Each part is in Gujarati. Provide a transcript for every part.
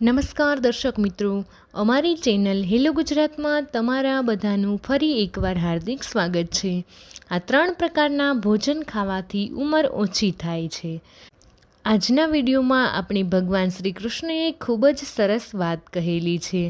નમસ્કાર દર્શક મિત્રો, અમારી ચેનલ હેલો ગુજરાતમાં તમારા બધાનું ફરી એકવાર હાર્દિક સ્વાગત છે. આ ત્રણ પ્રકારના ભોજન ખાવાથી ઉંમર ઓછી થાય છે. આજના વિડીયોમાં આપણે ભગવાન શ્રી કૃષ્ણએ ખૂબ જ સરસ વાત કહેલી છે.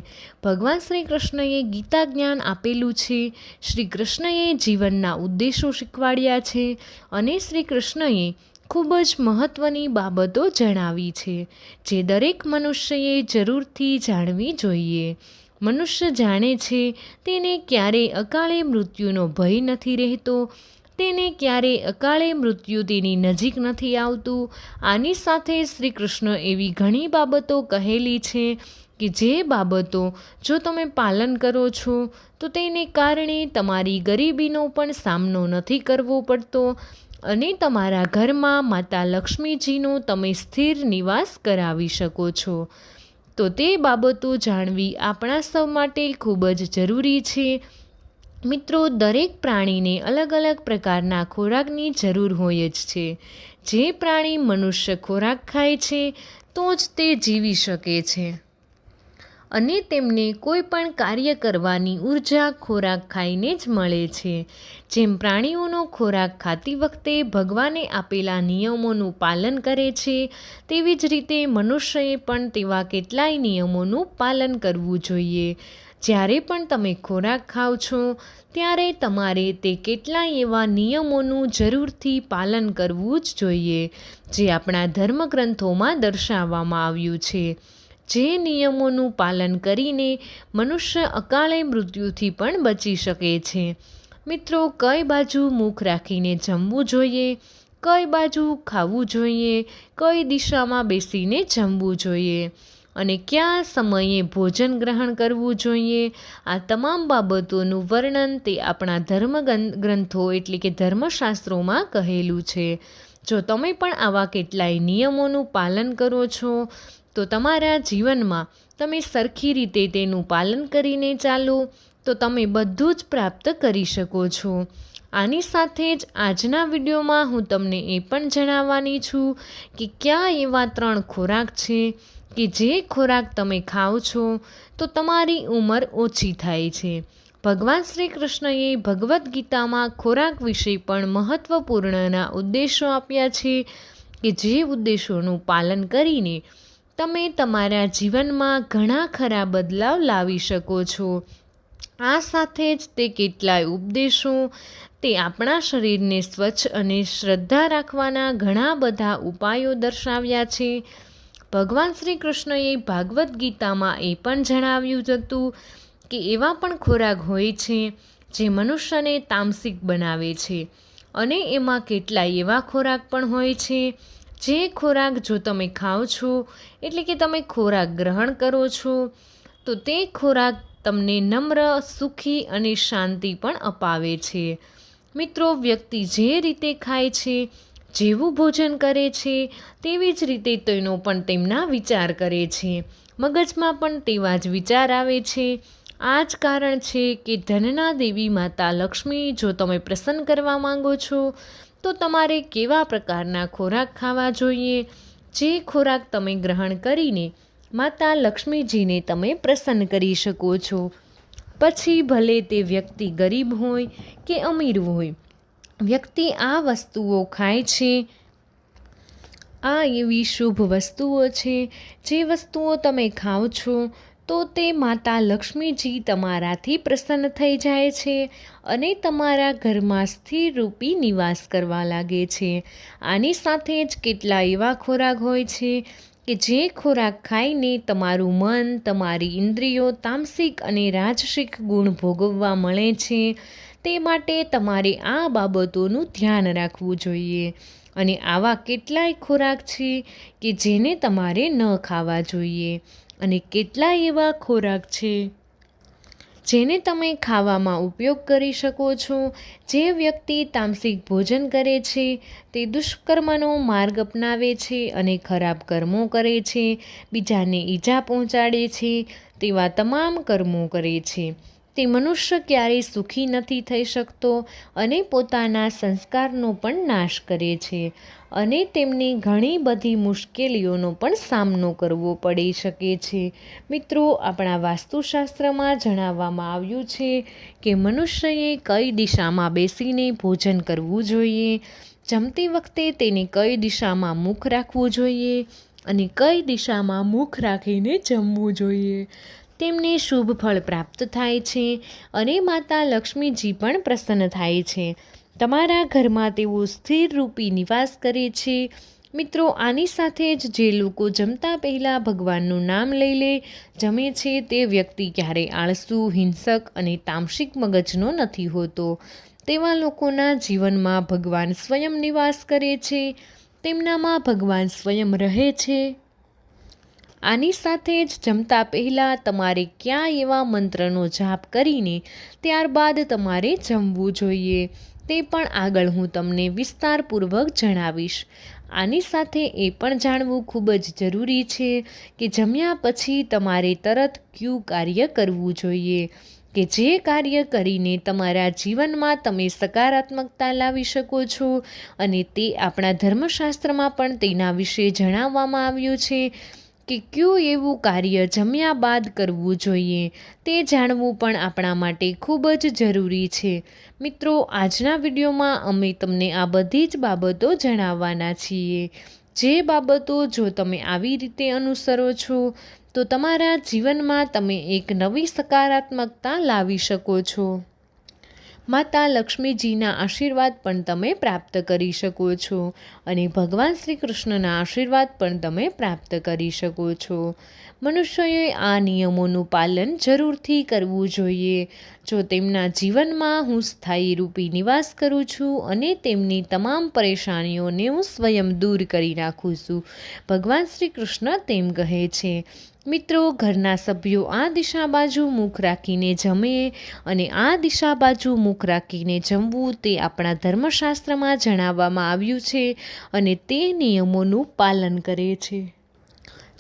ભગવાન શ્રી કૃષ્ણએ ગીતા જ્ઞાન આપેલું છે, શ્રી કૃષ્ણએ જીવનના ઉદ્દેશો શીખવાડ્યા છે અને શ્રી કૃષ્ણએ ખૂબ જ મહત્ત્વની બાબતો જણાવી છે, જે દરેક મનુષ્યએ જરૂરથી જાણવી જોઈએ. મનુષ્ય જાણે છે, તેને ક્યારેય અકાળે મૃત્યુનો ભય નથી રહેતો, તેને ક્યારે અકાળે મૃત્યુ તેની નજીક નથી આવતું. આની સાથે શ્રી કૃષ્ણ એવી ઘણી બાબતો કહેલી છે કે જે બાબતો જો તમે પાલન કરો છો, તો તેને કારણે તમારી ગરીબીનો પણ સામનો નથી કરવો પડતો. અને તમારા ઘરમાં માતા લક્ષ્મીજીનો તમે સ્થિર નિવાસ કરાવી શકો છો. તો તે બાબતો જાણવી આપણા સૌ માટે ખૂબ જ જરૂરી છે. મિત્રો, દરેક પ્રાણીને અલગ અલગ પ્રકારના ખોરાકની જરૂર હોય જ છે. જે પ્રાણી મનુષ્ય ખોરાક ખાય છે, તો જ તે જીવી શકે છે. અને તેમને કોઈ પણ કાર્ય કરવાની ઊર્જા ખોરાક ખાઈને જ મળે છે. જેમ પ્રાણીઓનો ખોરાક ખાતી વખતે ભગવાને આપેલા નિયમોનું પાલન કરે છે, તેવી જ રીતે મનુષ્યએ પણ તેવા કેટલાય નિયમોનું પાલન કરવું જોઈએ. જ્યારે પણ તમે ખોરાક ખાઓ છો, ત્યારે તમારે તે કેટલાય એવા નિયમોનું જરૂરથી પાલન કરવું જ જોઈએ, જે આપણા ધર્મગ્રંથોમાં દર્શાવવામાં આવ્યું છે. જે નિયમોનું પાલન કરીને મનુષ્ય અકાળે મૃત્યુથી પણ બચી શકે છે. મિત્રો, કઈ બાજુ મુખ રાખીને જમવું જોઈએ? કઈ બાજુ ખાવું જોઈએ? કઈ દિશામાં બેસીને જમવું જોઈએ? અને કયા સમયે ભોજન ગ્રહણ કરવું જોઈએ? આ તમામ બાબતોનું વર્ણન તે આપણા ધર્મ ગ્રંથો એટલે કે ધર્મશાસ્ત્રોમાં કહેલું છે. જો તમે પણ આવા કેટલાય નિયમોનું પાલન કરો છો તો તમારા જીવનમાં તમે સરખી રીતે તેનું પાલન કરીને ચાલો, તો તમે બધું જ પ્રાપ્ત કરી શકો છો. આની સાથે જ આજના વિડીયોમાં હું તમને એ પણ જણાવવાની છું કે કયા એવા ત્રણ ખોરાક છે કે જે ખોરાક તમે ખાઓ છો, તો તમારી ઉંમર ઓછી થાય છે. ભગવાન શ્રી કૃષ્ણએ ભગવદ્ ગીતામાં ખોરાક વિશે પણ મહત્ત્વપૂર્ણના ઉદ્દેશો આપ્યા છે કે જે ઉદ્દેશોનું પાલન કરીને તમે તમારા જીવનમાં ઘણા ખરા બદલાવ લાવી શકો છો. આ સાથે જ તે કેટલાય ઉપદેશો, તે આપણા શરીરને સ્વચ્છ અને શ્રદ્ધા રાખવાના ઘણા બધા ઉપાયો દર્શાવ્યા છે. ભગવાન શ્રી કૃષ્ણએ ભાગવદ્ ગીતામાં એ પણ જણાવ્યું હતું કે એવા પણ ખોરાક હોય છે જે મનુષ્યને તામસિક બનાવે છે અને એમાં કેટલાય એવા ખોરાક પણ હોય છે જે ખોરાક જો તમે ખાઓ છો, એટલે કે તમે ખોરાક ગ્રહણ કરો છો, તો તે ખોરાક તમને નમ્ર, સુખી અને શાંતિ પણ અપાવે છે. મિત્રો, વ્યક્તિ જે રીતે ખાય છે, જેવું ભોજન કરે છે, તેવી જ રીતે તેનો પણ તેમના વિચાર કરે છે. મગજમાં પણ તેવા જ વિચાર આવે છે. આ જ કારણ છે કે ધનના દેવી માતા લક્ષ્મી, જો તમે પ્રસન્ન કરવા માંગો છો તો તમારે કેવા પ્રકારના ખોરાક ખાવા જોઈએ? જે ખોરાક તમે ગ્રહણ કરીને માતા લક્ષ્મીજીને તમે પ્રસન્ન કરી શકો છો. પછી ભલે તે વ્યક્તિ ગરીબ હોય કે અમીર હોય, વ્યક્તિ આ વસ્તુઓ ખાય છે. આ એવી શુભ વસ્તુઓ છે જે વસ્તુઓ તમે ખાઓ છો તો તે માતા લક્ષ્મીજી તમારાથી પ્રસન્ન થઈ જાય છે અને તમારા ઘરમાં સ્થિર રૂપી નિવાસ કરવા લાગે છે. આની સાથે જ કેટલા એવા ખોરાક હોય છે કે જે ખોરાક ખાઈને તમારું મન, તમારી ઇન્દ્રિયો તામસિક અને રાજસિક ગુણ ભોગવવા મળે છે. તે માટે તમારે આ બાબતોનું ધ્યાન રાખવું જોઈએ. અને આવા કેટલાય ખોરાક છે કે જેને તમારે ન ખાવા જોઈએ. અને કેટલાય એવા ખોરાક છે જેને તમે ખાવામાં ઉપયોગ કરી શકો છો? જે વ્યક્તિ તામસિક ભોજન કરે છે, તે દુષ્કર્મનો માર્ગ અપનાવે છે અને ખરાબ કર્મો કરે છે, બીજાને ઈજા પહોંચાડે છે, તેવા તમામ કર્મો કરે છે. તે મનુષ્ય ક્યારેય સુખી નથી થઈ શકતો અને પોતાના સંસ્કારનો પણ નાશ કરે છે અને તેમને ઘણી બધી મુશ્કેલીઓનો પણ સામનો કરવો પડી શકે છે. મિત્રો, આપણા વાસ્તુશાસ્ત્રમાં જણાવવામાં આવ્યું છે કે મનુષ્યએ કઈ દિશામાં બેસીને ભોજન કરવું જોઈએ, જમતી વખતે તેને કઈ દિશામાં મુખ રાખવું જોઈએ અને કઈ દિશામાં મુખ રાખીને જમવું જોઈએ. તેમને શુભ ફળ પ્રાપ્ત થાય છે અને માતા લક્ષ્મીજી પણ પ્રસન્ન થાય છે. તમારા ઘરમાં તેઓ સ્થિર રૂપી નિવાસ કરે છે. મિત્રો, આની સાથે જ જે લોકો જમતા પહેલાં ભગવાનનું નામ લઈ લે, જમે છે તે વ્યક્તિ ક્યારેય આળસુ, હિંસક અને તામસિક મગજનો નથી હોતો. તેવા લોકોના જીવનમાં ભગવાન સ્વયં નિવાસ કરે છે. તેમનામાં ભગવાન સ્વયં રહે છે. આની સાથે જ જમતા પહેલાં તમારે ક્યાં એવા મંત્રનો જાપ કરીને ત્યારબાદ તમારે જમવું જોઈએ. તે પણ આગળ હું તમને વિસ્તારપૂર્વક જણાવીશ. આની સાથે એ પણ જાણવું ખૂબ જ જરૂરી છે કે જમ્યા પછી તમારે તરત ક્યુ કાર્ય કરવું જોઈએ. કે જે કાર્ય કરીને તમારા જીવનમાં તમે સકારાત્મકતા લાવી શકો છો અને તે આપણા ધર્મશાસ્ત્રમાં પણ તેના વિશે જણાવવામાં આવ્યું છે. કે કયું એવું કાર્ય જમ્યા બાદ કરવું જોઈએ તે જાણવું પણ આપણા માટે ખૂબ જ જરૂરી છે. મિત્રો, આજના વિડીયોમાં અમે તમને આ બધી જ બાબતો જણાવવાના છીએ. જે બાબતો જો તમે આવી રીતે અનુસરો છો, તો તમારા જીવનમાં તમે એક નવી સકારાત્મકતા લાવી શકો છો. માતા લક્ષ્મીજીના આશીર્વાદ પણ તમે પ્રાપ્ત કરી શકો છો અને ભગવાન શ્રી કૃષ્ણના આશીર્વાદ પણ તમે પ્રાપ્ત કરી શકો છો. મનુષ્યોએ આ નિયમોનું પાલન જરૂરથી કરવું જોઈએ. જો તેમના જીવનમાં હું સ્થાયી રૂપી નિવાસ કરું છું અને તેમની તમામ પરેશાનીઓને હું સ્વયં દૂર કરી નાખું છું, ભગવાન શ્રી કૃષ્ણ તેમ કહે છે. મિત્રો, ઘરના સભ્યો આ દિશા બાજુ મુખ રાખીને જમે અને આ દિશા બાજુ મુખ રાખીને જમવું તે આપણા ધર્મશાસ્ત્રમાં જણાવવામાં આવ્યું છે અને તે નિયમોનું પાલન કરે છે.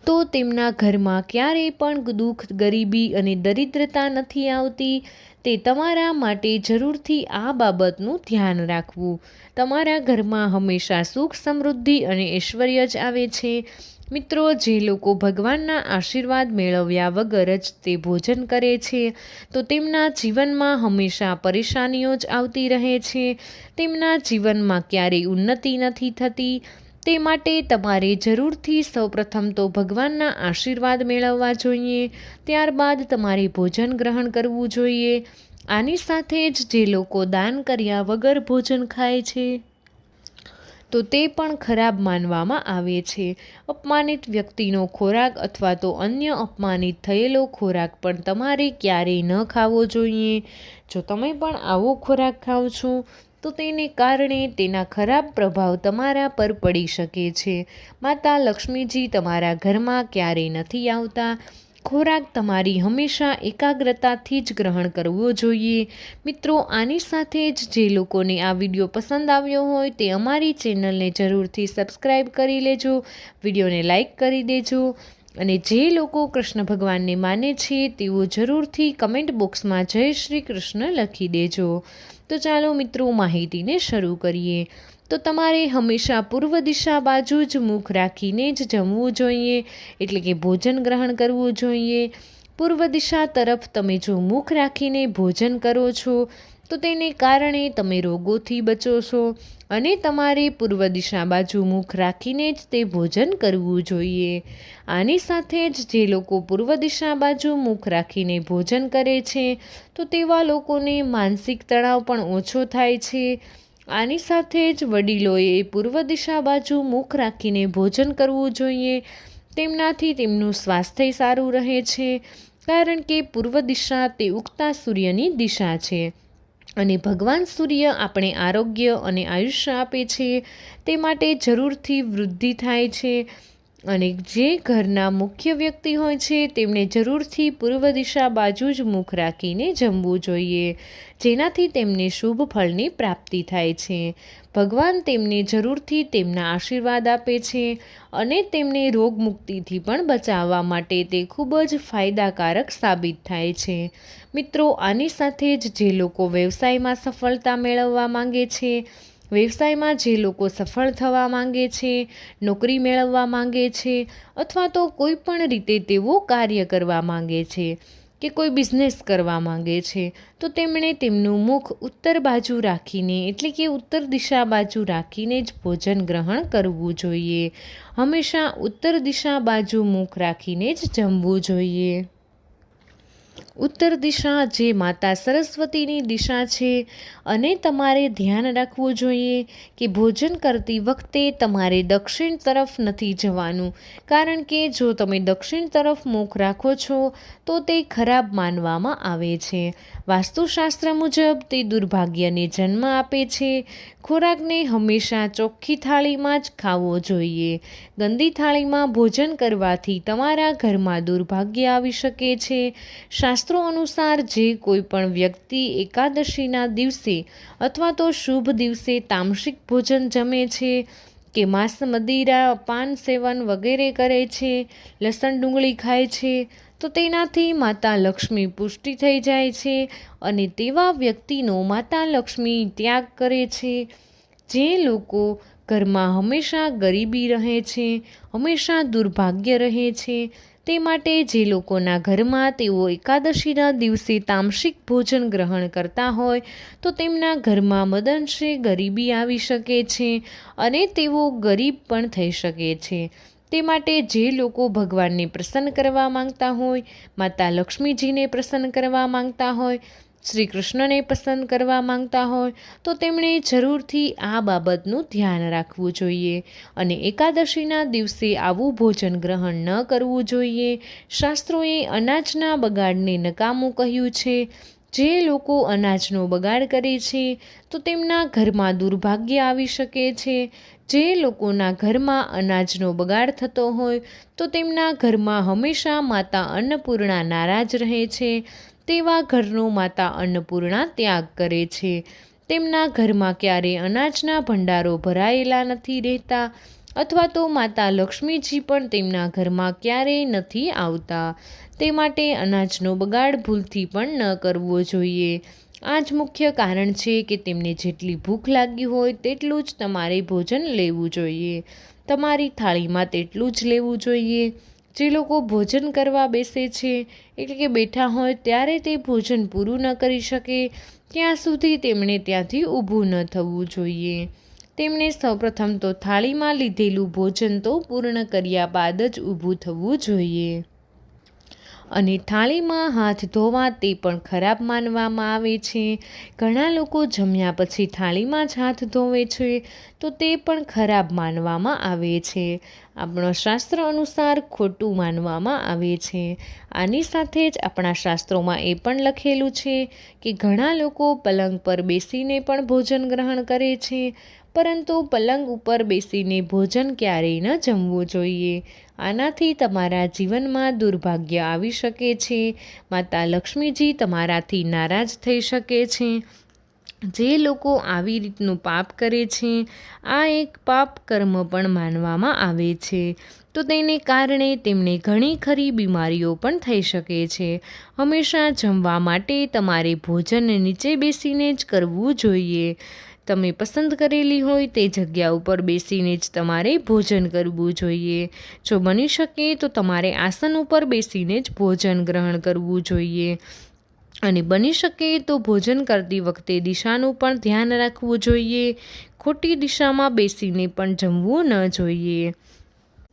તો તેમના ઘરમાં ક્યારેય પણ દુઃખ, ગરીબી અને દરિદ્રતા નથી આવતી, તે તમારા માટે જરૂરથી આ બાબતનું ધ્યાન રાખવું. તમારા ઘરમાં હંમેશા સુખ સમૃદ્ધિ અને ઐશ્વર્ય જ આવે છે. મિત્રો, જે લોકો ભગવાનના આશીર્વાદ મેળવ્યા વગર જ તે ભોજન કરે છે, તો તેમના જીવનમાં હંમેશા પરેશાનીઓ જ આવતી રહે છે. તેમના જીવનમાં ક્યારેય ઉન્નતિ નથી થતી. તે માટે તમારે જરૂરથી સૌપ્રથમ તો ભગવાનના આશીર્વાદ મેળવવા જોઈએ. ત્યારબાદ તમારે ભોજન ગ્રહણ કરવું જોઈએ. આની સાથે જ જે લોકો દાન કર્યા વગર ભોજન ખાય છે. તો તે પણ ખરાબ માનવામાં આવે છે. અપમાનિત વ્યક્તિનો ખોરાક અથવા તો અન્ય અપમાનિત થયેલો ખોરાક પણ તમારે ક્યારેય ન ખાવો જોઈએ. જો તમે પણ આવો ખોરાક ખાઓ છો, તો તેને કારણે તેના ખરાબ પ્રભાવ તમારા પર પડી શકે છે. માતા લક્ષ્મીજી તમારા ઘરમાં ક્યારેય નથી આવતા. ખોરાક તમારી હંમેશા એકાગ્રતાથી જ ગ્રહણ કરવો જોઈએ. મિત્રો, આની સાથે જ જે લોકોને આ વીડિયો પસંદ આવ્યો હોય તે અમારી ચેનલને જરૂરથી સબસ્ક્રાઈબ કરી લેજો, વિડીયોને લાઈક કરી દેજો અને જે લોકો કૃષ્ણ ભગવાનને માને છે તેઓ જરૂરથી કમેન્ટ બોક્સમાં જય શ્રી કૃષ્ણ લખી દેજો. તો ચાલો મિત્રો, માહિતીને શરૂ કરીએ. તો તમારે હંમેશા પૂર્વ દિશા બાજુ જ મુખ રાખીને જ જમવું જોઈએ, એટલે કે ભોજન ગ્રહણ કરવું જોઈએ. પૂર્વ દિશા તરફ તમે જો મુખ રાખીને ભોજન કરો છો, તો તેને કારણે તમે રોગોથી બચો છો અને તમારે પૂર્વ દિશા બાજુ મુખ રાખીને જ તે ભોજન કરવું જોઈએ. આની સાથે જ જે લોકો પૂર્વ દિશા બાજુ મુખ રાખીને ભોજન કરે છે, તો તેવા લોકોને માનસિક તણાવ પણ ઓછો થાય છે. આની સાથે જ વડીલોએ પૂર્વ દિશા બાજુ મુખ રાખીને ભોજન કરવું જોઈએ. તેમનાથી તેમનું સ્વાસ્થ્ય સારું રહે છે, કારણ કે પૂર્વ દિશા તે ઉગતા સૂર્યની દિશા છે. અને ભગવાન સૂર્ય આપણે આરોગ્ય અને આયુષ્ય આપે છે, તે માટે જરૂરથી વૃદ્ધિ થાય છે. અને જે ઘરના મુખ્ય વ્યક્તિ હોય છે, તેમને જરૂરથી પૂર્વ દિશા બાજુ જ મુખ રાખીને જમવું જોઈએ, જેનાથી તેમને શુભ ફળની પ્રાપ્તિ થાય છે. ભગવાન તેમને જરૂરથી તેમના આશીર્વાદ આપે છે અને તેમને રોગમુક્તિથી પણ બચાવવા માટે તે ખૂબ જ ફાયદાકારક સાબિત થાય છે. મિત્રો, આની સાથે જ જે લોકો વ્યવસાયમાં સફળતા મેળવવા માંગે છે વ્યવસાયમાં જે લોકો સફળ થવા માંગે છે, નોકરી મેળવવા માંગે છે અથવા તો કોઈ પણ રીતે તેઓ કાર્ય કરવા માંગે છે કે કોઈ બિઝનેસ કરવા માંગે છે, તો તેમણે તેમનું મુખ ઉત્તર બાજુ રાખીને એટલે કે ઉત્તર દિશા બાજુ રાખીને જ ભોજન ગ્રહણ કરવું જોઈએ. હંમેશા ઉત્તર દિશા બાજુ મુખ રાખીને જ જમવું જોઈએ. ઉત્તર દિશા જે માતા સરસ્વતીની દિશા છે, અને તમારે ધ્યાન રાખવું જોઈએ કે ભોજન કરતી વખતે તમારે દક્ષિણ તરફ નથી જવાનું. કારણ કે જો તમે દક્ષિણ તરફ મુખ રાખો છો, તો તે ખરાબ માનવામાં આવે છે. વાસ્તુશાસ્ત્ર મુજબ, તે દુર્ભાગ્યને જન્મ આપે છે. ખોરાકને હંમેશા ચોખ્ખી થાળીમાં જ ખાવો જોઈએ. ગંદી થાળીમાં ભોજન કરવાથી તમારા ઘરમાં દુર્ભાગ્ય આવી શકે છે. શાસ્ત્રો અનુસાર જે કોઈ પણ વ્યક્તિ એકાદશીના દિવસે અથવા તો શુભ દિવસે તામસિક ભોજન જમે છે, કે માંસ, મદિરા, પાન સેવન વગેરે કરે છે, લસણ, ડુંગળી ખાય છે, તો તેનાથી માતા લક્ષ્મી પુષ્ટિ થઈ જાય છે અને તેવા વ્યક્તિનો માતા લક્ષ્મી ત્યાગ કરે છે. જે લોકો ઘરમાં હંમેશા ગરીબી રહે છે, હંમેશા દુર્ભાગ્ય રહે છે તે માટે જે લોકોના ઘરમાં તેઓ એકાદશીના દિવસે તામસિક ભોજન ગ્રહણ કરતા હોય, તો તેમના ઘરમાં મદનશે ગરીબી આવી શકે છે અને તેઓ ગરીબ પણ થઈ શકે છે. તે માટે જે લોકો ભગવાનને પ્રસન્ન કરવા માંગતા હોય, માતા લક્ષ્મીજીને પ્રસન્ન કરવા માંગતા હોય શ્રી કૃષ્ણને પસંદ કરવા માંગતા હોય, તો તેમણે જરૂરથી આ બાબતનું ધ્યાન રાખવું જોઈએ અને એકાદશીના દિવસે આવું ભોજન ગ્રહણ ન કરવું જોઈએ. શાસ્ત્રોએ અનાજના બગાડને નકામું કહ્યું છે. જે લોકો અનાજનો બગાડ કરે છે, તો તેમના ઘરમાં દુર્ભાગ્ય આવી શકે છે. જે લોકોના ઘરમાં અનાજનો બગાડ થતો હોય, તો તેમના ઘરમાં હંમેશા માતા અન્નપૂર્ણા નારાજ રહે છે. તેવા ઘરનો માતા અન્નપૂર્ણા ત્યાગ કરે છે. તેમના ઘરમાં ક્યારેય અનાજના ભંડારો ભરાયેલા નથી રહેતા અથવા તો માતા લક્ષ્મીજી પણ તેમના ઘરમાં ક્યારેય નથી આવતા. તે માટે અનાજનો બગાડ ભૂલથી પણ ન કરવો જોઈએ. આ જ મુખ્ય કારણ છે કે તેમને જેટલી ભૂખ લાગી હોય તેટલું જ તમારે ભોજન લેવું જોઈએ. તમારી થાળીમાં તેટલું જ લેવું જોઈએ. જે લોકો ભોજન કરવા બેસે છે, એટલે કે બેઠા હોય ત્યારે તે ભોજન પૂરું ન કરી શકે, ત્યાં સુધી તેમણે ત્યાંથી ઊભું ન થવું જોઈએ. તેમણે સૌપ્રથમ તો થાળીમાં લીધેલું ભોજન તો પૂર્ણ કર્યા બાદ જ ઊભું થવું જોઈએ. અને થાળીમાં હાથ ધોવા તે પણ ખરાબ માનવામાં આવે છે. ઘણા લોકો જમ્યા પછી થાળીમાં જ હાથ ધોવે છે, તો તે પણ ખરાબ માનવામાં આવે છે. આપણો શાસ્ત્ર અનુસાર ખોટું માનવામાં આવે છે. આની સાથે જ આપણા શાસ્ત્રોમાં એ પણ લખેલું છે કે ઘણા લોકો પલંગ પર બેસીને પણ ભોજન ગ્રહણ કરે છે. પરંતુ પલંગ ઉપર બેસીને ભોજન ક્યારેય ન જમવું જોઈએ. આનાથી તમારા જીવનમાં દુર્ભાગ્ય આવી શકે છે. માતા લક્ષ્મીજી તમારાથી નારાજ થઈ શકે છે. જે લોકો આવી રીતનું પાપ કરે છે, આ એક પાપ કર્મ પણ માનવામાં આવે છે. તો તેને કારણે તેમને ઘણી ખરી બીમારીઓ પણ થઈ શકે છે. હંમેશા જમવા માટે તમારે ભોજન નીચે બેસીને જ કરવું જોઈએ. તમે પસંદ કરેલી હોય તે જગ્યા ઉપર બેસીને જ તમારે ભોજન કરવું જોઈએ. જો બની શકે તો તમારે આસન ઉપર બેસીને જ ભોજન ગ્રહણ કરવું જોઈએ. અને બની શકે તો ભોજન કરતી વખતે દિશાનું પણ ધ્યાન રાખવું જોઈએ. ખોટી દિશામાં બેસીને પણ જમવું ન જોઈએ.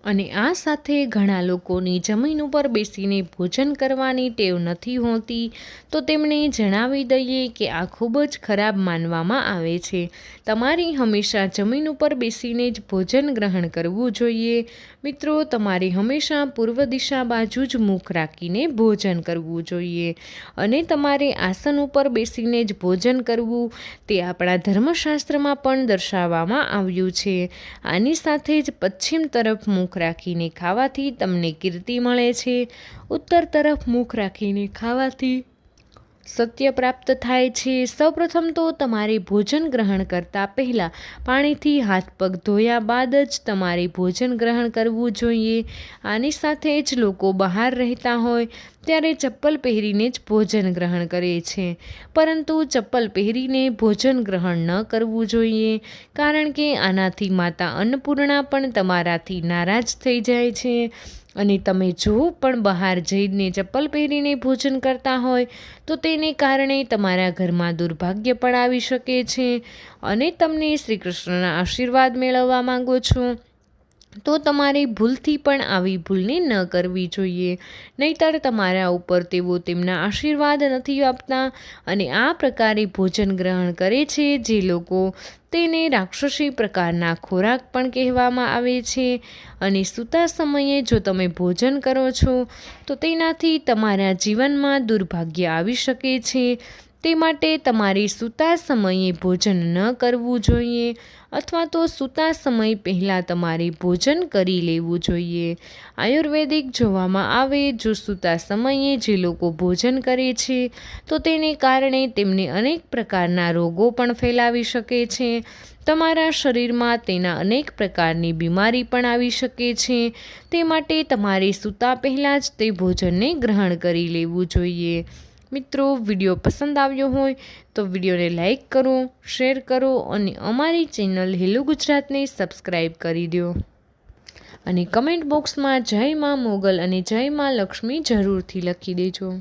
અને આ સાથે ઘણા લોકોની જમીન ઉપર બેસીને ભોજન કરવાની ટેવ નથી હોતી, તો તેમણે જણાવી દઈએ કે આ ખૂબ જ ખરાબ માનવામાં આવે છે. તમારી હંમેશા જમીન ઉપર બેસીને જ ભોજન ગ્રહણ કરવું જોઈએ. મિત્રો, તમારે હંમેશા પૂર્વ દિશા બાજુ જ મુખ રાખીને ભોજન કરવું જોઈએ. અને તમારે આસન ઉપર બેસીને જ ભોજન કરવું, તે આપણા ધર્મશાસ્ત્રમાં પણ દર્શાવવામાં આવ્યું છે. આની સાથે જ પશ્ચિમ તરફ મુખ મુખ રાખીને ખાવાથી તમને કીર્તિ મળે છે. ઉત્તર તરફ મુખ રાખીને ખાવાથી સત્ય પ્રાપ્ત થાય છે. સૌપ્રથમ તો તમારે ભોજન ગ્રહણ કરતાં પહેલાં પાણીથી હાથ પગ ધોયા બાદ જ તમારે ભોજન ગ્રહણ કરવું જોઈએ. આની સાથે જ લોકો બહાર રહેતા હોય ત્યારે ચપ્પલ પહેરીને જ ભોજન ગ્રહણ કરે છે. પરંતુ ચપ્પલ પહેરીને ભોજન ગ્રહણ ન કરવું જોઈએ, કારણ કે આનાથી માતા અન્નપૂર્ણા પણ તમારાથી નારાજ થઈ જાય છે. અને તમે જો પણ બહાર જઈને ચપ્પલ પહેરીને ભોજન કરતા હોય, તો તેને કારણે તમારા ઘરમાં દુર્ભાગ્ય પણ આવી શકે છે અને તમને શ્રી કૃષ્ણના આશીર્વાદ મેળવવા માંગો છો. તો તમારે ભૂલથી પણ આવી ભૂલને ન કરવી જોઈએ. નહીતર તમારા ઉપર તેઓ તેમના આશીર્વાદ નથી આપતા અને આ પ્રકારે ભોજન ગ્રહણ કરે છે જે લોકો તેને રાક્ષસી પ્રકારના ખોરાક પણ કહેવામાં આવે છે અને સૂતા સમયે જો તમે ભોજન કરો છો, તો તેનાથી તમારા જીવનમાં દુર્ભાગ્ય આવી શકે છે. તે માટે તમારે સૂતા સમયે ભોજન ન કરવું જોઈએ અથવા તો સૂતા સમય પહેલાં તમારે ભોજન કરી લેવું જોઈએ. આયુર્વેદિક જોવામાં આવે, જો સૂતા સમયે જે લોકો ભોજન કરે છે, તો તેને કારણે તેમને અનેક પ્રકારના રોગો પણ ફેલાવી શકે છે. તમારા શરીરમાં તેના અનેક પ્રકારની બીમારી પણ આવી શકે છે. તે માટે તમારે સૂતા પહેલાં જ તે ભોજનને ગ્રહણ કરી લેવું જોઈએ. મિત્રો, વીડિયો પસંદ આવ્યો હોય તો વિડીયોને લાઈક કરો, શેર કરો અને અમારી ચેનલ હેલો ગુજરાતને સબસ્ક્રાઈબ કરી દો. અને કમેન્ટ બોક્સમાં જય માં મોગલ અને જય માં લક્ષ્મી જરૂરથી લખી દેજો.